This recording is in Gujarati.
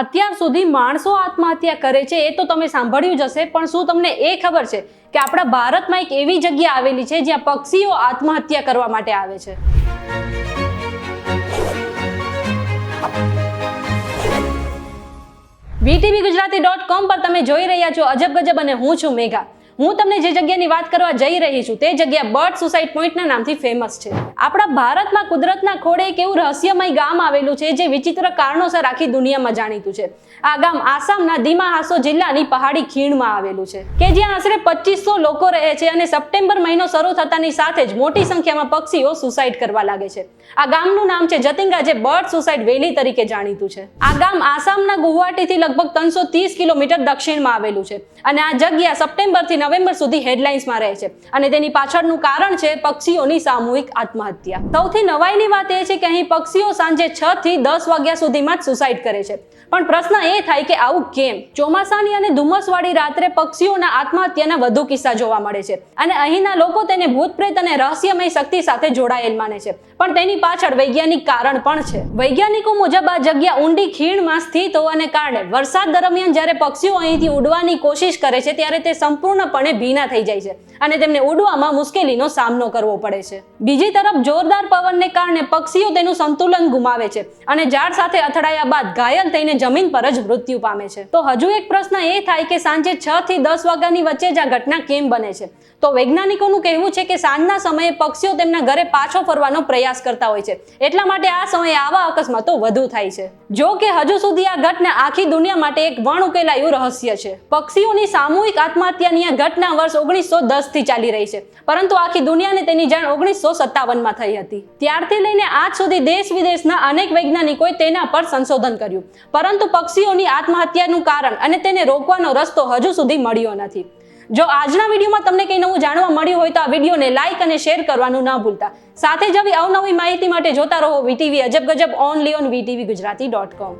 અત્યાર સુધી માણસો આત્મહત્યા કરે છે, એ તો તમે સાંભળ્યું જ હશે, પણ શું તમને એ ખબર છે કે આપણા ભારતમાં એક એવી જગ્યા આવેલી છે જ્યાં પક્ષીઓ આત્મહત્યા કરવા માટે આવે છે? વીટીવી ગુજરાતી ડોટ કોમ પર તમે જોઈ રહ્યા છો અજબ ગજબ અને હું છું મેઘા. હું તમને જે જગ્યાની વાત કરવા જઈ રહી છું, તે જગ્યા બર્ડ સુસાઇડ પોઈન્ટના નામથી ફેમસ છે. આપણા ભારતમાં કુદરતના ખોળે એક એવું રહસ્યમય ગામ આવેલું છે, જે વિચિત્ર કારણોસર આખી દુનિયામાં જાણીતું છે. આ ગામ આસામના ધીમા હાસો જિલ્લાની પહાડી ખીણમાં આવેલું છે, કે જ્યાં આશરે પચીસો લોકો રહે છે અને સપ્ટેમ્બર મહિનો શરૂ થતાની સાથે જ મોટી સંખ્યામાં પક્ષીઓ સુસાઇડ કરવા લાગે છે. આ ગામનું નામ છે જતિંગા, જે બર્ડ સુસાઇડ વેલી તરીકે જાણીતું છે. આ ગામ આસામના ગુવાહાટીથી લગભગ ત્રણસો કિલોમીટર દક્ષિણમાં આવેલું છે અને આ જગ્યા સપ્ટેમ્બરથી નવેમ્બર સુધી હેડલાઇન્સમાં રહે છે. અને તેની પાછળનું કારણ છે પક્ષીઓની સામૂહિક આત્મહત્યા. સૌથી નવાઈની વાત એ છે કે અહીં પક્ષીઓ સાંજે છ થી દસ વાગ્યા સુધીમાં જ સુસાઇડ કરે છે. પણ પ્રશ્ન એ થાય કે આવું કેમ? ચોમાસાની અને ધુમ્મસવાળી રાત્રે પક્ષીઓના આત્મહત્યાના વધુ કિસ્સા જોવા મળે છે. અને અહીંના લોકો તેને ભૂત પ્રેત અને રહસ્યમય શક્તિ સાથે જોડાયેલ માને છે. પણ તેની પાછળ વૈજ્ઞાનિક કારણ પણ છે. વૈજ્ઞાનિકો મુજબ આ જગ્યા ઊંડી ખીણમાં સ્થિત હોવાને કારણે વરસાદ દરમિયાન જ્યારે પક્ષીઓ અહીંથી ઉડવાની કોશિશ કરે છે, ત્યારે તે સંપૂર્ણપણે ભીના થઈ જાય છે અને તેમને ઉડવામાં મુશ્કેલીનો સામનો કરવો પડે છે. બીજી તરફ જોરદાર પવનને કારણે પક્ષીઓ તેનું સંતુલન ગુમાવે છે અને ઝાડ સાથે અથડાયા બાદ ઘાયલ થઈને જમીન પર જ મૃત્યુ પામે છે. તો હજુ એક પ્રશ્ન એ થાય કે સાંજે છ થી દસ વાગ્યાની વચ્ચે જ આ ઘટના કેમ બને છે? તો વૈજ્ઞાનિકોનું કહેવું છે કે સાંજના સમયે પક્ષીઓ તેમના ઘરે પાછો ફરવાનો પ્રયાસ કરતા હોય છે. એટલા માટે આ સમયે આવા અકસ્માતો વધુ થાય છે. જો કે હજુ સુધી આ ઘટના આખી દુનિયા માટે એક વણ ઉકેલાયું રહસ્ય છે. પક્ષીઓની સામૂહિક આત્મહત્યાની આ ઘટના વર્ષ ઓગણીસો દસથી ચાલી રહી છે. પરંતુ આખી દુનિયાને તેની જાણ ઓગણીસો સત્તાવનમાં થઈ હતી. ત્યારથી લઈને આજ સુધી દેશ વિદેશના અનેક વૈજ્ઞાનિકોએ તેના પર સંશોધન કર્યું. પરંતુ પક્ષીઓની આત્મહત્યાનું કારણ અને તેને રોકવાનો રસ્તો હજુ સુધી મળ્યો નથી. જો આજના વિડીયોમાં તમને કંઈ નવું જાણવા મળ્યું હોય તો આ વિડીયોને લાઇક અને શેર કરવાનું ના ભૂલતા. સાથે જ આવી અવનવી માહિતી માટે જોતા રહો વીટીવી અજબ ગજબ only on VTV Gujarati dot com.